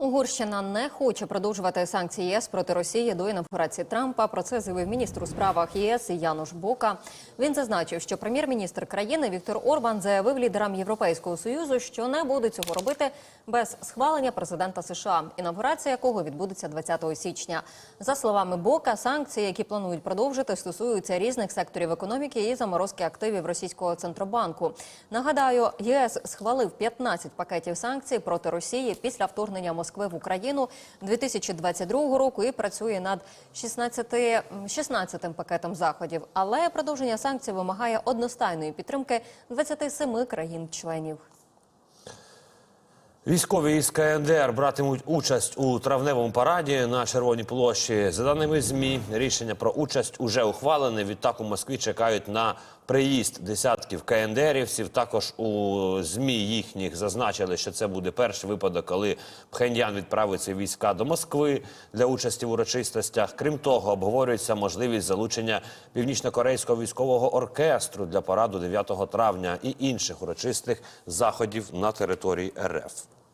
Угорщина не хоче продовжувати санкції ЄС проти Росії до інавгурації Трампа. Про це заявив міністр у справах ЄС Януш Бока. Він зазначив, що прем'єр-міністр країни Віктор Орбан заявив лідерам Європейського союзу, що не буде цього робити без схвалення президента США, інавгурація якого відбудеться 20 січня. За словами Бока, санкції, які планують продовжити, стосуються різних секторів економіки і заморозки активів російського центробанку. Нагадаю, ЄС схвалив 15 пакетів санкцій проти Росії після вторгнення Москви в Україну 2022 року і працює над 16, 16 пакетом заходів. Але продовження санкцій вимагає одностайної підтримки 27 країн-членів. Військові із КНДР братимуть участь у травневому параді на Червоній площі. За даними змі, рішення про участь уже ухвалене. Відтак у Москві чекають на приїзд десятків КНДРівців. Також у змі їхніх зазначили, що це буде перший випадок, коли Пхеньян відправить свої війська до Москви для участі в урочистостях. Крім того, обговорюється можливість залучення північно-корейського військового оркестру для параду 9 травня і інших урочистих заходів на території РФ.